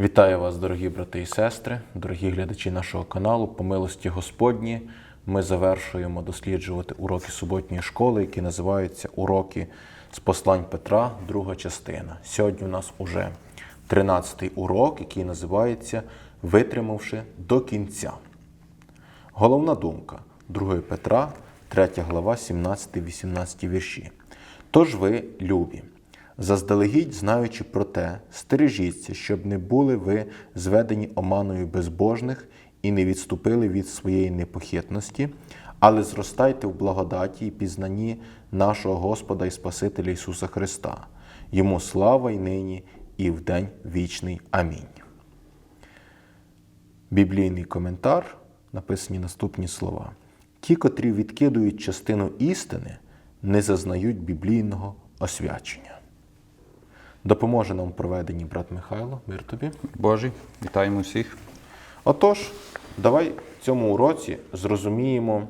Вітаю вас, дорогі брати і сестри, дорогі глядачі нашого каналу. По милості Господні ми завершуємо досліджувати уроки суботньої школи, які називаються Уроки з послань Петра, друга частина. Сьогодні у нас уже 13-й урок, який називається Витримавши до кінця. Головна думка 2 Петра, 3 глава, 17-18 вірші. Тож ви, любі, заздалегідь знаючи про те, стережіться, щоб не були ви зведені оманою безбожних і не відступили від своєї непохитності, але зростайте в благодаті і пізнанні нашого Господа і Спасителя Ісуса Христа. Йому слава й нині, і в день вічний. Амінь. Біблійний коментар написані наступні слова: ті, котрі відкидують частину істини, не зазнають біблійного освячення. Допоможе нам в проведенні брат Михайло, мир тобі. Божий, вітаємо всіх. Отож, давай в цьому уроці зрозуміємо,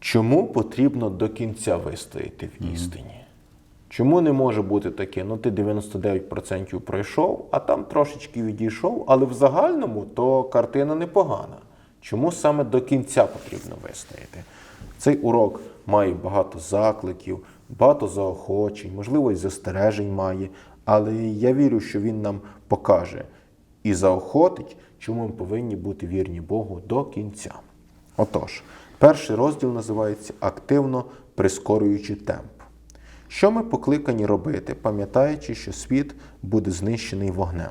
чому потрібно до кінця вистояти в істині. Чому не може бути таке, ну ти 99% пройшов, а там трошечки відійшов, але в загальному то картина непогана. Чому саме до кінця потрібно вистояти? Цей урок має багато закликів, багато заохочень, можливо, і застережень має, але я вірю, що він нам покаже і заохотить, чому ми повинні бути вірні Богу до кінця. Отож, перший розділ називається Активно прискорюючи темп. Що ми покликані робити, пам'ятаючи, що світ буде знищений вогнем?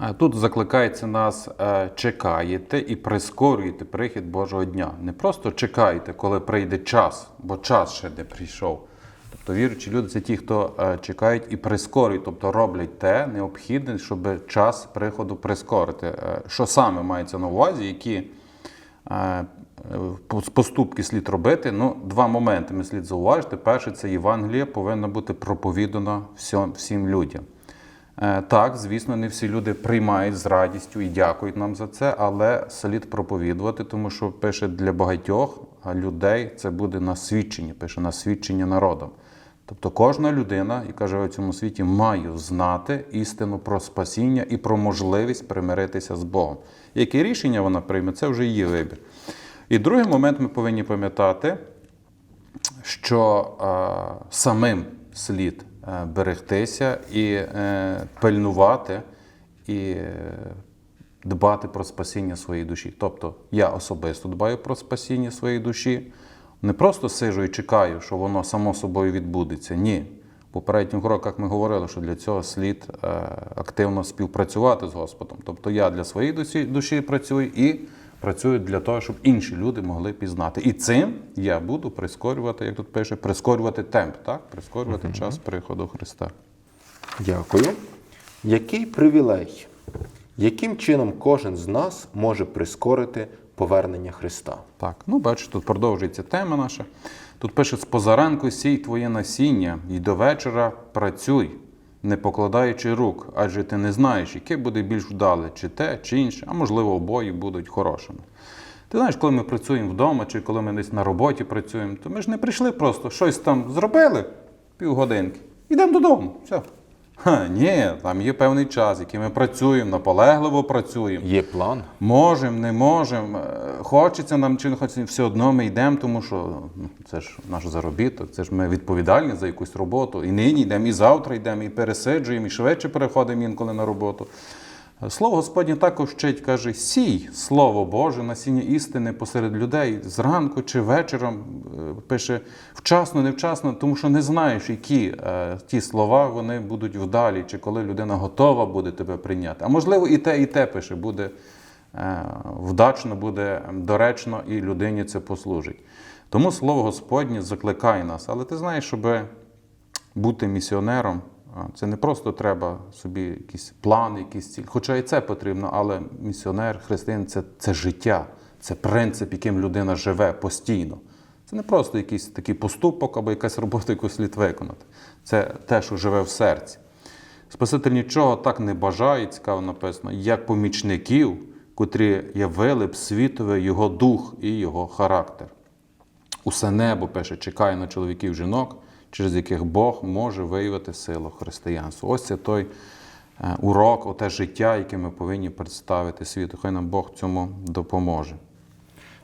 Е, Тут закликається нас е, чекаєте і прискорюєте прихід Божого дня. Не просто чекайте, коли прийде час, бо час ще не прийшов. Тобто віруючі люди це ті, хто е, чекають і прискорюють, тобто роблять те необхідне, щоб час приходу прискорити. Що саме мається на увазі, які поступки слід робити? Ну, два моменти ми слід зауважити. Перше, це Євангеліє повинно бути проповідано всім людям. Е, Так, звісно, не всі люди приймають з радістю і дякують нам за це, але слід проповідувати, тому що пише для багатьох людей це буде на свідчення, пише на свідчення народом. Тобто кожна людина, яка живе в цьому світі, має знати істину про спасіння і про можливість примиритися з Богом. Яке рішення вона прийме, це вже її вибір. І другий момент ми повинні пам'ятати, що е, самим слід берегтися і е, пильнувати і е, дбати про спасіння своєї душі. Тобто я особисто дбаю про спасіння своєї душі, не просто сижу і чекаю, що воно само собою відбудеться. Ні. В попередніх уроках ми говорили, що для цього слід е, активно співпрацювати з Господом. Тобто я для своєї душі працюю і працюю для того, щоб інші люди могли пізнати. І цим я буду прискорювати, як тут пише, прискорювати темп, так? прискорювати час приходу Христа. Дякую. Який привілей? Яким чином кожен з нас може прискорити повернення Христа? Так, ну бачите, тут продовжується тема наша. Тут пише: з позаранку сій твоє насіння, і до вечора працюй, не покладаючи рук, адже ти не знаєш, яке буде більш вдале, чи те, чи інше, а можливо, обоє будуть хорошими. Ти знаєш, коли ми працюємо вдома, чи коли ми десь на роботі працюємо, то ми ж не прийшли просто щось там зробили півгодинки. Йдемо додому. Все. Ха, ні, там є певний час, який ми працюємо, наполегливо працюємо. Є план? Можемо, не можемо. е, Хочеться нам чи не хочеться, все одно ми йдемо, тому що ну, це ж наш заробіток, це ж ми відповідальні за якусь роботу. І нині йдемо, і завтра йдемо, і пересиджуємо, і швидше переходимо інколи на роботу. Слово Господнє також вчить, каже: сій слово Боже, насіння істини посеред людей зранку чи вечором. е, Пише вчасно, невчасно, тому що не знаєш, які е, ті слова вони будуть вдалі, чи коли людина готова буде тебе прийняти. А можливо, і те, і те пише, буде е, вдачно, буде доречно, і людині це послужить. Тому слово Господнє закликає нас. Але ти знаєш, щоб бути місіонером, це не просто треба собі якийсь план, якийсь ціль. Хоча і це потрібно, але місіонер, християнин це, це життя, це принцип, яким людина живе постійно. Це не просто якийсь такий поступок або якась робота, яку слід виконати. Це те, що живе в серці. Спаситель нічого так не бажає, цікаво написано, як помічників, котрі явили б світове його дух і його характер. Усе небо пише, чекає на чоловіків жінок, через яких Бог може виявити силу християнства. Ось це той е, урок, оте життя, яке ми повинні представити світу. Хай нам Бог цьому допоможе.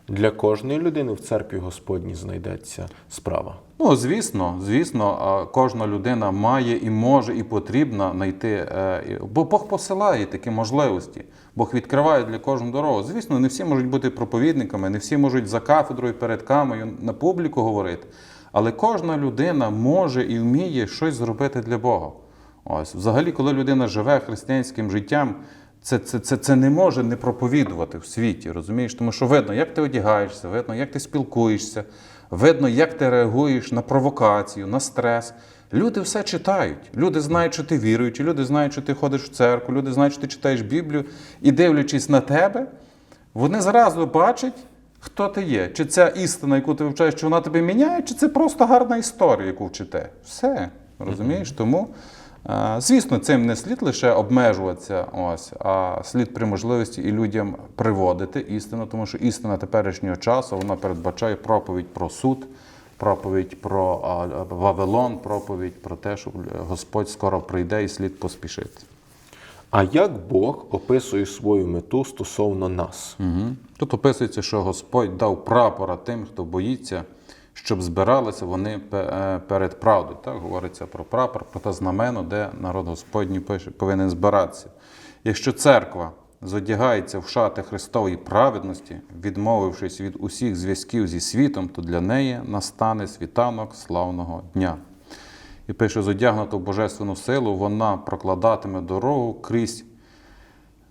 Для кожної людини в церкві Господній знайдеться справа. Ну, звісно, звісно, кожна людина має і може, і потрібна знайти. е, Бо Бог посилає такі можливості. Бог відкриває для кожного дорогу. Звісно, не всі можуть бути проповідниками, не всі можуть за кафедрою перед камерою на публіку говорити. Але кожна людина може і вміє щось зробити для Бога. Ось, взагалі, коли людина живе християнським життям, це, це, це, це не може не проповідувати в світі, розумієш? Тому що видно, як ти одягаєшся, видно, як ти спілкуєшся, видно, як ти реагуєш на провокацію, на стрес. Люди все читають. Люди знають, що ти віруючий, люди знають, що ти ходиш в церкву, люди знають, що ти читаєш Біблію, і дивлячись на тебе, вони зразу бачать, хто ти є. Чи ця істина, яку ти вивчаєш, чи вона тебе міняє, чи це просто гарна історія, яку вчите. Все. Розумієш? Тому, е, звісно, цим не слід лише обмежуватися, ось, а слід при можливості і людям приводити істину, тому що істина теперішнього часу вона передбачає проповідь про суд, проповідь про Вавилон, проповідь про те, що Господь скоро прийде і слід поспішити. А як Бог описує свою мету стосовно нас? Угу. Тут описується, що Господь дав прапора тим, хто боїться, щоб збиралися вони е, перед правдою. Так говориться про прапор, про те знамено, де народ Господній пише, повинен збиратися. Якщо церква зодягається в шати Христової праведності, відмовившись від усіх зв'язків зі світом, то для неї настане світанок славного дня. І пише, зодягнуто в божественну силу, вона прокладатиме дорогу крізь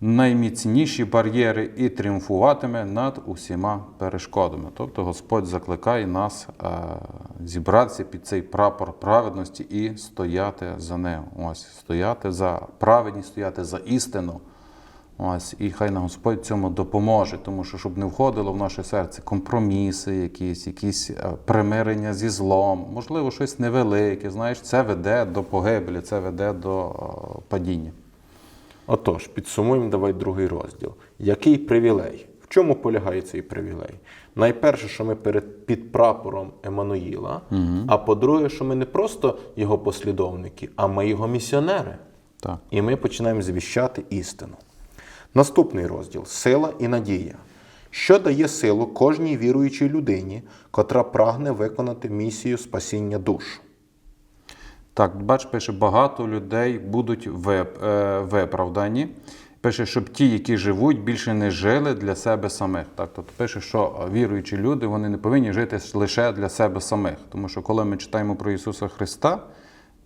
найміцніші бар'єри і тріумфуватиме над усіма перешкодами. Тобто Господь закликає нас е, зібратися під цей прапор праведності і стояти за ним. Ось, стояти за праведність, стояти за істину. Ось, і хай нам Господь цьому допоможе, тому що щоб не входило в наше серце компроміси, якісь, якісь е, примирення зі злом, можливо, щось невелике. Знаєш, це веде до погибелі, це веде до е, падіння. Отож, підсумуємо давай другий розділ. Який привілей? В чому полягає цей привілей? Найперше, що ми перед під прапором Еммануїла, а по-друге, що ми не просто його послідовники, а ми його місіонери. Так. І ми починаємо звіщати істину. Наступний розділ сила і надія. Що дає силу кожній віруючій людині, котра прагне виконати місію спасіння душ? Так, бач, пише, багато людей будуть е, виправдані. Пише, щоб ті, які живуть, більше не жили для себе самих. Так, тобто пише, що віруючі люди вони не повинні жити лише для себе самих. Тому що коли ми читаємо про Ісуса Христа,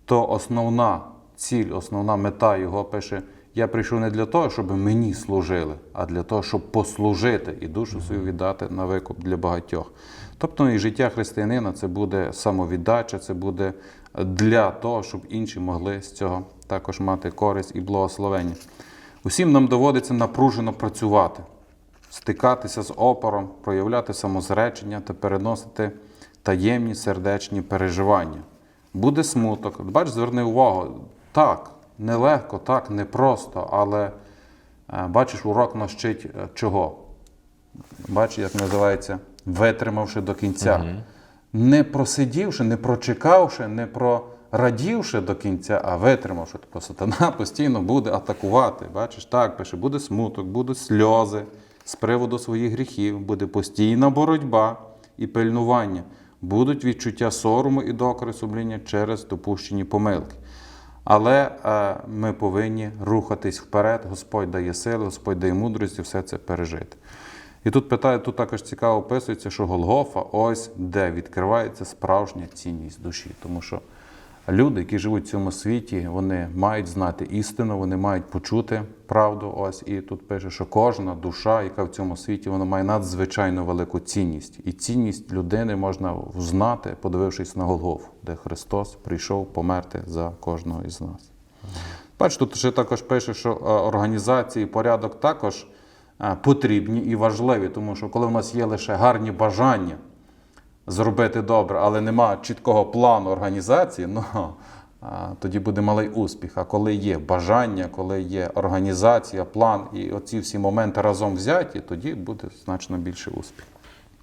то основна ціль, основна мета Його пише: Я прийшов не для того, щоб мені служили, а для того, щоб послужити і душу свою віддати на викуп для багатьох. Тобто і життя християнина це буде самовіддача, це буде для того, щоб інші могли з цього також мати користь і благословення. Усім нам доводиться напружено працювати, стикатися з опором, проявляти самозречення та переносити таємні сердечні переживання. Буде смуток. Бач, зверни увагу, так, нелегко, так, непросто, але е, бачиш, урок нас вчить е, чого? Бачиш, як називається, витримавши до кінця. Не просидівши, не прочекавши, не прорадівши до кінця, а витримавши. Тобто сатана постійно буде атакувати. Бачиш, так пише, буде смуток, будуть сльози з приводу своїх гріхів, буде постійна боротьба і пильнування, будуть відчуття сорому і докори сумління через допущені помилки. Але е, ми повинні рухатись вперед. Господь дає сили, Господь дає мудрості все це пережити. І тут питає, тут також цікаво описується, що Голгофа ось де відкривається справжня цінність душі. Тому що люди, які живуть в цьому світі, вони мають знати істину, вони мають почути правду. Ось і тут пише, що кожна душа, яка в цьому світі, вона має надзвичайно велику цінність. І цінність людини можна взнати, подивившись на Голгофу, де Христос прийшов померти за кожного із нас. Бач, тут ще також пише, що е, організації, порядок також е, потрібні і важливі, тому що коли в нас є лише гарні бажання зробити добре, але нема чіткого плану організації, ну тоді буде малий успіх. А коли є бажання, коли є організація, план і оці всі моменти разом взяті, тоді буде значно більше успіх.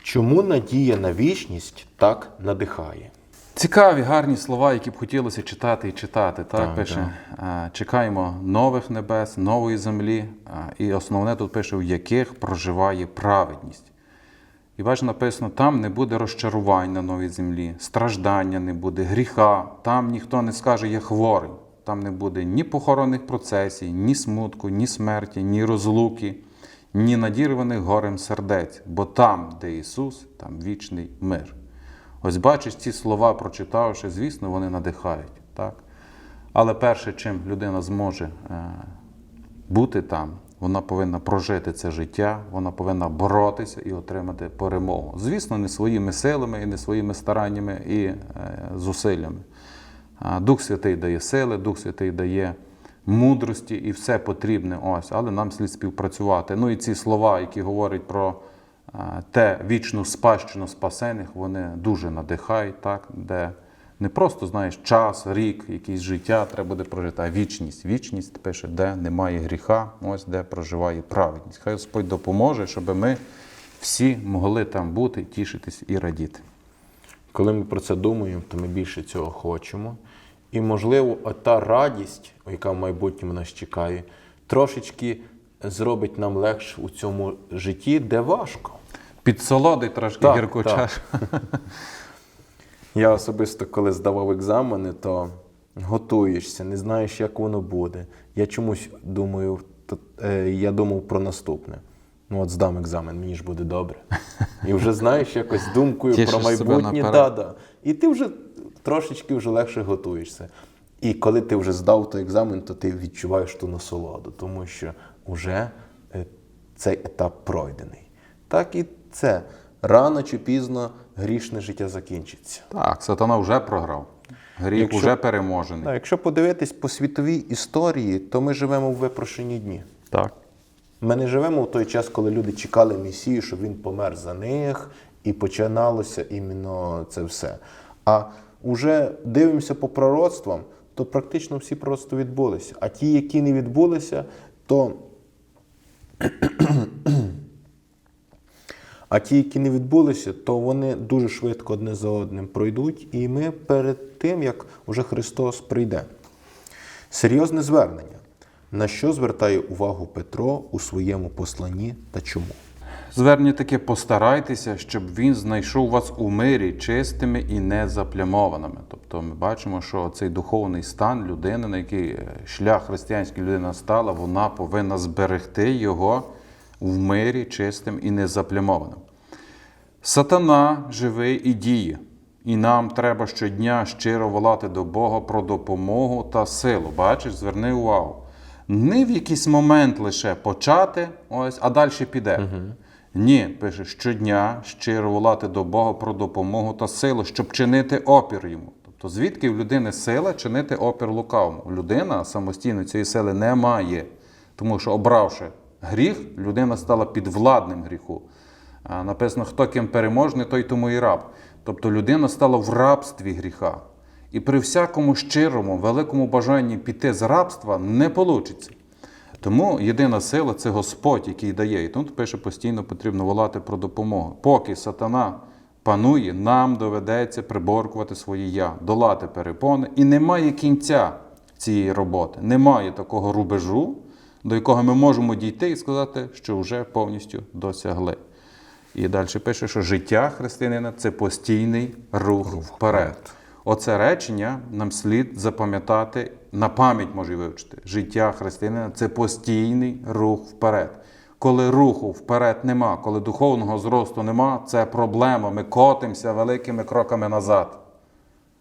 Чому надія на вічність так надихає? Цікаві, гарні слова, які б хотілося читати і читати. Так, Так, пише, е, чекаємо нових небес, нової землі. І основне тут пише, в яких проживає праведність. І бачиш, написано, там не буде розчарувань на новій землі, страждання не буде, гріха, там ніхто не скаже, я хворий. Там не буде ні похоронних процесій, ні смутку, ні смерті, ні розлуки, ні надірваних горем сердець, бо там, де Ісус, там вічний мир. Ось бачиш, ці слова, прочитавши, звісно, вони надихають. Так? Але перше, чим людина зможе е, бути там, вона повинна прожити це життя, вона повинна боротися і отримати перемогу. Звісно, не своїми силами і не своїми стараннями і е, зусиллями. Дух Святий дає сили, Дух Святий дає мудрості і все потрібне ось, але нам слід співпрацювати. Ну і ці слова, які говорять про е, те вічну спадщину спасених, вони дуже надихають, так, де не просто знаєш час, рік, якийсь життя треба буде прожити, а вічність. Вічність пише, де немає гріха, ось де проживає праведність. Хай Господь допоможе, щоб ми всі могли там бути, тішитись і радіти. Коли ми про це думаємо, то ми більше цього хочемо. І, можливо, та радість, яка в майбутньому нас чекає, трошечки зробить нам легше у цьому житті, де важко. Підсолодить трошки Так, гірку так. чашу. Я особисто, коли здавав екзамени, то готуєшся, не знаєш, як воно буде. Я чомусь думаю, то- е, я думав про наступне. Ну, от здам екзамен, мені ж буде добре. І вже знаєш якось думкою Тішиш про майбутнє. Да, да. І ти вже трошечки вже легше готуєшся. І коли ти вже здав той екзамен, то ти відчуваєш ту насолоду, тому що вже е, цей етап пройдений. Так і це. Рано чи пізно грішне життя закінчиться. Так, сатана вже програв. Гріх Якщо- вже переможений. Так, якщо подивитись по світовій історії, то ми живемо в випрошені дні. Так. Ми не живемо в той час, коли люди чекали Месію, щоб він помер за них, і починалося іменно це все. А вже дивимося по пророцтвам, то практично всі пророцтва відбулися. А ті, які не відбулися, то. А ті, які не відбулися, то вони дуже швидко одне за одним пройдуть, і ми перед тим, як уже Христос прийде. Серйозне звернення. На що звертає увагу Петро у своєму посланні та чому? Звернення таке постарайтеся, щоб він знайшов вас у мирі чистими і незаплямованими. Тобто ми бачимо, що цей духовний стан людини, на який е, шлях християнської людини стала, вона повинна зберегти його в мирі чистим і незаплямованим. Сатана живий і діє, і нам треба щодня щиро волати до Бога про допомогу та силу. Бачиш, зверни увагу. Не в якийсь момент лише почати, ось, а далі піде. Ні, пише, щодня щиро волати до Бога про допомогу та силу, щоб чинити опір йому. Тобто, звідки в людини сила чинити опір лукавому? Людина самостійно цієї сили не має. Тому що, обравши гріх, людина стала підвладним гріху. Написано, хто ким переможний, той тому і раб. Тобто людина стала в рабстві гріха. І при всякому щирому, великому бажанні піти з рабства не вийде. Тому єдина сила це Господь, який дає. І тут пише постійно потрібно волати про допомогу. Поки сатана панує, нам доведеться приборкувати своє я, долати перепони. І немає кінця цієї роботи. Немає такого рубежу, до якого ми можемо дійти і сказати, що вже повністю досягли. І далі пише, що життя християнина це постійний рух вперед. Оце речення нам слід запам'ятати, на пам'ять може вивчити. Життя християнина це постійний рух вперед. Коли руху вперед нема, коли духовного зросту нема, це проблема. Ми котимося великими кроками назад.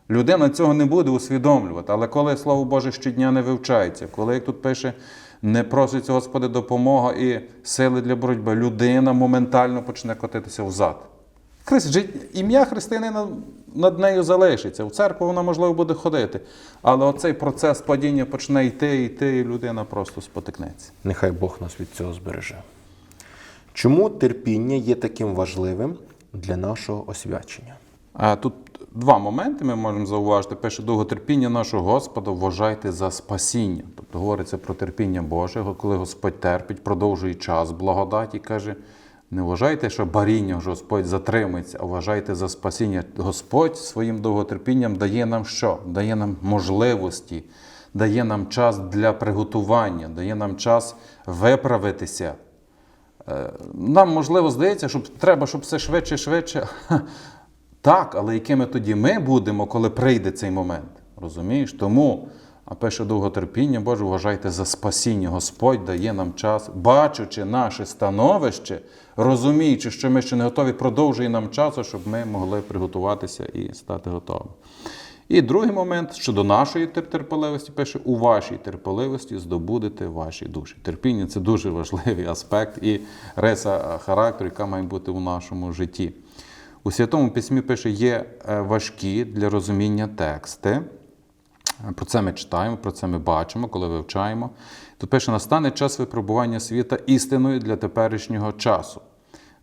Людина цього не буде усвідомлювати, але коли Слово Боже щодня не вивчається, коли, як тут пише, не проситься Господи допомога і сили для боротьби, людина моментально почне котитися взад. Ім'я християнина над нею залишиться. В церкву вона, можливо, буде ходити. Але оцей процес падіння почне йти, йти, і людина просто спотикнеться. Нехай Бог нас від цього збереже. Чому терпіння є таким важливим для нашого освячення? А тут два моменти ми можемо зауважити. Перше, довготерпіння нашого Господа вважайте за спасіння. Тобто говориться про терпіння Боже, коли Господь терпить, продовжує час благодаті, каже, Не вважайте, що баріння Господь затримується, а вважайте за спасіння. Господь своїм довготерпінням дає нам що? Дає нам можливості, дає нам час для приготування, дає нам час виправитися. Е, Нам, можливо, здається, що треба, щоб все швидше, швидше. Так, але якими тоді ми будемо, коли прийде цей момент? Розумієш? Тому, а пише довготерпіння, Боже, вважайте за спасіння. Господь дає нам час, бачучи наше становище, розуміючи, що ми ще не готові, продовжує нам часу, щоб ми могли приготуватися і стати готовими. І другий момент щодо нашої терпеливості, пише, у вашій терпеливості здобудете ваші душі. Терпіння це дуже важливий аспект і риса характеру, яка має бути у нашому житті. У Святому Письмі пише, є е, важкі для розуміння тексти. Про це ми читаємо, про це ми бачимо, коли вивчаємо. Тут пише, настане час випробування світа істиною для теперішнього часу.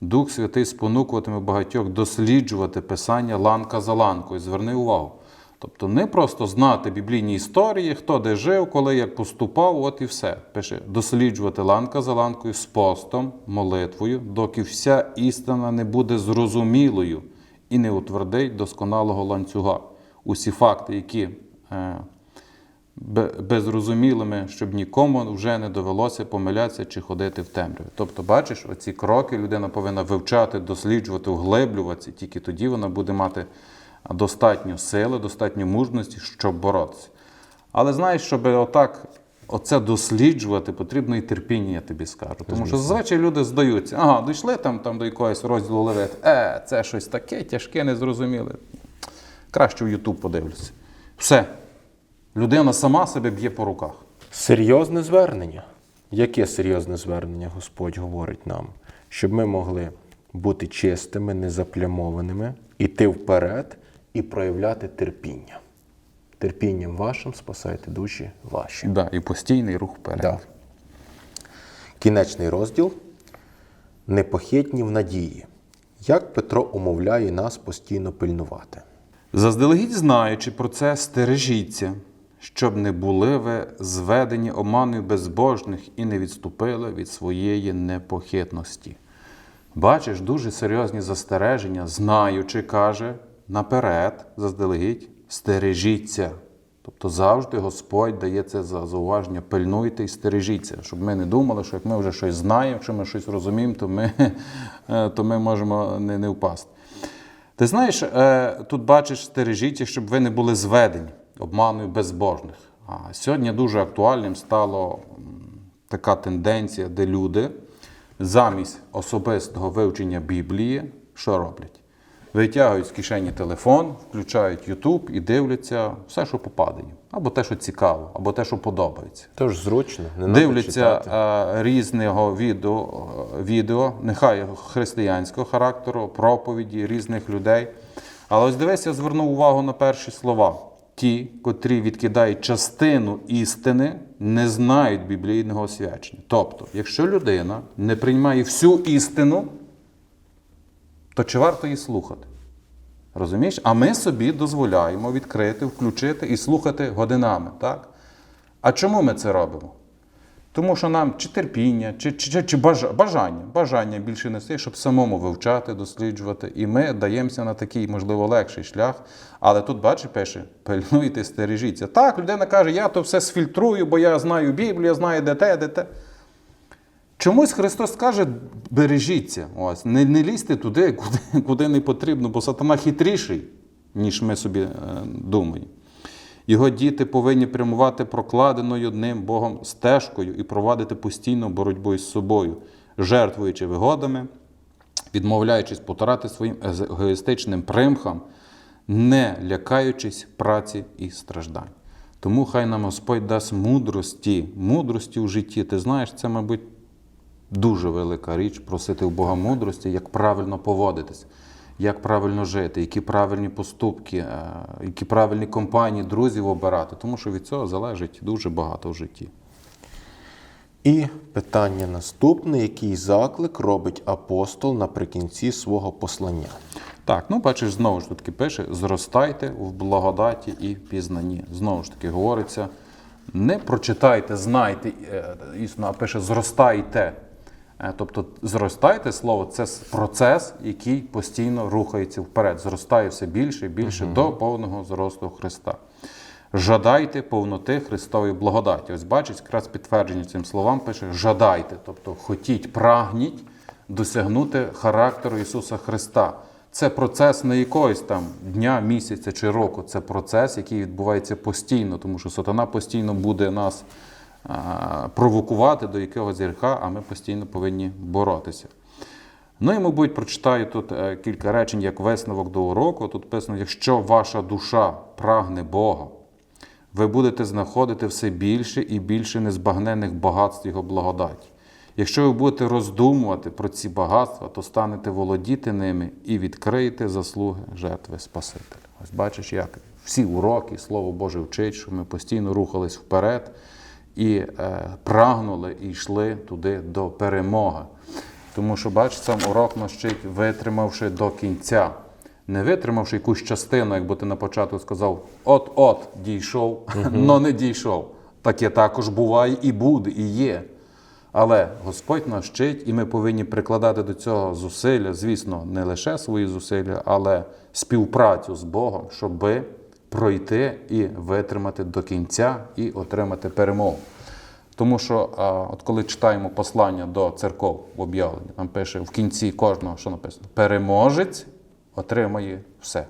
Дух Святий спонукуватиме багатьох досліджувати Писання ланка за ланкою. Зверни увагу. Тобто не просто знати біблійні історії, хто де жив, коли як поступав, от і все. Пише, досліджувати ланка за ланкою з постом, молитвою, доки вся істина не буде зрозумілою і не утвердить досконалого ланцюга. Усі факти, які е, безрозумілими, щоб нікому вже не довелося помилятися чи ходити в темряві. Тобто, бачиш, оці кроки людина повинна вивчати, досліджувати, углиблюватися, тільки тоді вона буде мати достатньо сили, достатньо мужності, щоб боротися. Але знаєш, щоб отак оце досліджувати, потрібно і терпіння, я тобі скажу. Тому що зазвичай люди здаються, ага, дійшли там, там до якогось розділу левит, е, це щось таке, тяжке, незрозуміле. Краще в Ютуб подивлюся. Все. Людина сама себе б'є по руках. Серйозне звернення. Яке серйозне звернення Господь говорить нам? Щоб ми могли бути чистими, незаплямованими, іти вперед і проявляти терпіння. Терпінням вашим спасайте душі ваші. Да, і постійний рух вперед. Да. Кінечний розділ непохитні в надії. Як Петро умовляє нас постійно пильнувати. Заздалегідь знаючи про це, стережіться, щоб не були ви зведені оманою безбожних і не відступили від своєї непохитності. Бачиш, дуже серйозні застереження, знаючи, каже, наперед, заздалегідь, стережіться. Тобто завжди Господь дає це за зауваження, пильнуйте і стережіться, щоб ми не думали, що як ми вже щось знаємо, якщо ми щось розуміємо, то ми, то ми можемо не, не впасти. Ти знаєш, е, тут бачиш, стережіться, щоб ви не були зведені обманою безбожних. А сьогодні дуже актуальним стало м, така тенденція, де люди замість особистого вивчення Біблії що роблять? Витягують з кишені телефон, включають YouTube і дивляться все, що попаде їм. Або те, що цікаво, або те, що подобається. Тож зручно, не Дивляться е, різного відео, відео, нехай християнського характеру, проповіді різних людей. Але ось дивись, я звернув увагу на перші слова. Ті, котрі відкидають частину істини, не знають біблійного освячення. Тобто, якщо людина не приймає всю істину, то чи варто її слухати? Розумієш? А ми собі дозволяємо відкрити, включити і слухати годинами. Так? А чому ми це робимо? Тому що нам чи терпіння, чи, чи, чи, бажання, бажання більше нести, щоб самому вивчати, досліджувати. І ми даємося на такий, можливо, легший шлях. Але тут, бачиш, пише, пильнуйте, стережіться. Так, людина каже, я то все сфільтрую, бо я знаю Біблію, я знаю де те, де те. Чомусь Христос каже, бережіться, ось, не, не лізьте туди, куди, куди не потрібно, бо сатана хитріший, ніж ми собі е, думаємо. Його діти повинні прямувати прокладеною одним Богом стежкою і провадити постійну боротьбу із собою, жертвуючи вигодами, відмовляючись потурати своїм егоїстичним примхам, не лякаючись праці і страждань. Тому хай нам Господь дасть мудрості, мудрості у житті. Ти знаєш, це, мабуть, дуже велика річ просити у Бога мудрості, як правильно поводитись, як правильно жити, які правильні поступки, е, які правильні компанії, друзів обирати, тому що від цього залежить дуже багато в житті. І питання наступне: який заклик робить апостол наприкінці свого послання? Так, ну бачиш, знову ж таки пише: зростайте в благодаті і пізнанні. Знову ж таки говориться, не прочитайте, знайте, е, існо, а пише зростайте. Е, Тобто зростайте слово це процес, який постійно рухається вперед, зростає все більше і більше до повного зросту Христа. Жадайте повноти Христової благодаті. Ось бачить, якраз підтвердження цим словам пише: жадайте, тобто хотіть, прагніть досягнути характеру Ісуса Христа. Це процес не якогось там дня, місяця чи року. Це процес, який відбувається постійно, тому що сатана постійно буде нас провокувати до якогось гріха, а ми постійно повинні боротися. Ну і, мабуть, прочитаю тут е, кілька речень як висновок до уроку. Тут писано: якщо ваша душа прагне Бога, ви будете знаходити все більше і більше незбагненних багатств Його благодаті. Якщо ви будете роздумувати про ці багатства, то станете володіти ними і відкриєте заслуги жертви Спасителя. Ось бачиш, як всі уроки, Слово Боже вчить, що ми постійно рухались вперед і е, прагнули і йшли туди до перемоги. Тому що, бачиш, сам урок вчить, витримавши до кінця. Не витримавши якусь частину, якби ти на початку сказав, от-от дійшов, але не дійшов. Таке також буває і буде, і є. Але Господь нас вчить, і ми повинні прикладати до цього зусилля, звісно, не лише свої зусилля, але співпрацю з Богом, щоб пройти і витримати до кінця і отримати перемогу. Тому що, а, от коли читаємо послання до церков в об'явленні, там пише в кінці кожного, що написано: переможець отримає все.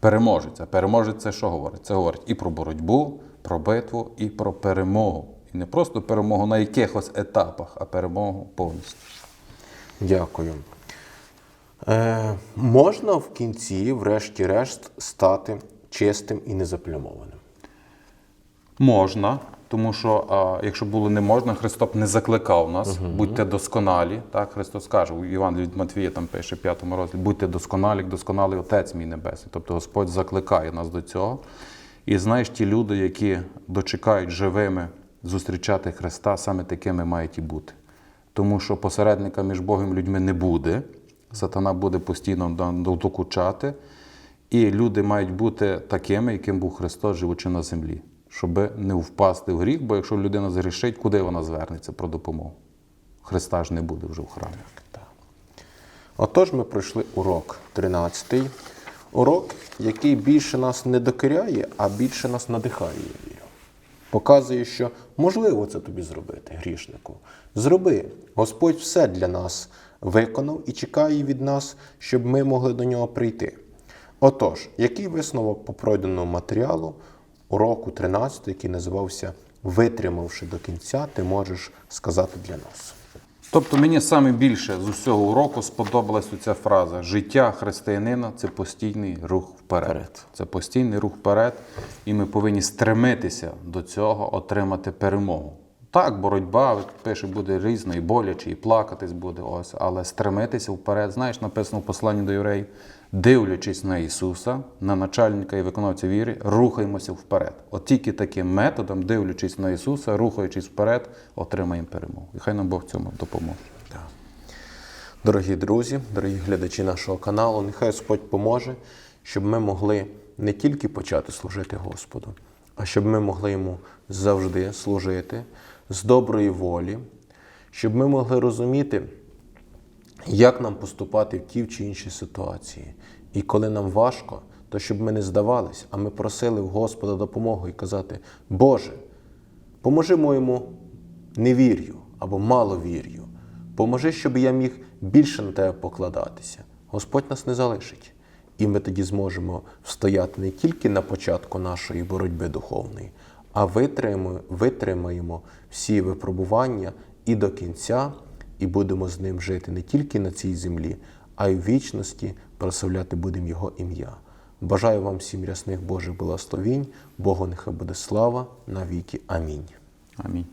Переможець. А переможець це що говорить? Це говорить і про боротьбу, про битву, і про перемогу. І не просто перемогу на якихось етапах, а перемогу повністю. Дякую. Е, можна в кінці, врешті-решт, стати чистим і незаплямованим. Можна, тому що а, якщо було не можна, Христос не закликав нас, будьте досконалі. Так, Христос каже, у Івана від Матвія там пише в п'ятому розділі, будьте досконалі, як досконалий Отець мій Небесний. Тобто Господь закликає нас до цього. І знаєш, ті люди, які дочекають живими зустрічати Христа, саме такими мають і бути. Тому що посередника між Богом і людьми не буде. Сатана буде постійно до- докучати. І люди мають бути такими, яким був Христос, живучи на землі, щоб не впасти в гріх, бо якщо людина згрішить, куди вона звернеться про допомогу? Христа ж не буде вже в храмі. Отож, ми пройшли урок 13. Урок, який більше нас не докоряє, а більше нас надихає, я вірю. Показує, що можливо це тобі зробити, грішнику. Зроби. Господь все для нас виконав і чекає від нас, щоб ми могли до нього прийти. Отож, який висновок по пройденому матеріалу уроку 13, який називався Витримавши до кінця, ти можеш сказати для нас? Тобто мені саме більше з усього уроку сподобалася ця фраза: життя християнина це постійний рух вперед. Вперед. Це постійний рух вперед, і ми повинні стремитися до цього отримати перемогу. Так, боротьба пише, буде різна, і боляче, і плакатись буде ось, але стремитися вперед. Знаєш, написано в посланні до євреїв, дивлячись на Ісуса, на начальника і виконавця віри, рухаємося вперед. От тільки таким методом, дивлячись на Ісуса, рухаючись вперед, отримаємо перемогу. І хай нам Бог цьому допоможе. Дорогі друзі, дорогі глядачі нашого каналу, нехай Господь поможе, щоб ми могли не тільки почати служити Господу, а щоб ми могли йому завжди служити з доброї волі, щоб ми могли розуміти, як нам поступати в тій чи іншій ситуації. І коли нам важко, то щоб ми не здавались, а ми просили в Господа допомогу і казати: Боже, поможи моєму невір'ю або маловір'ю. Поможи, щоб я міг більше на тебе покладатися. Господь нас не залишить. І ми тоді зможемо встояти не тільки на початку нашої боротьби духовної, а витримаємо всі випробування і до кінця, і будемо з ним жити не тільки на цій землі, а й в вічності прославляти будемо Його ім'я. Бажаю вам всім рясних Божих благословінь, Богу нехай буде слава навіки. Амінь. Амінь.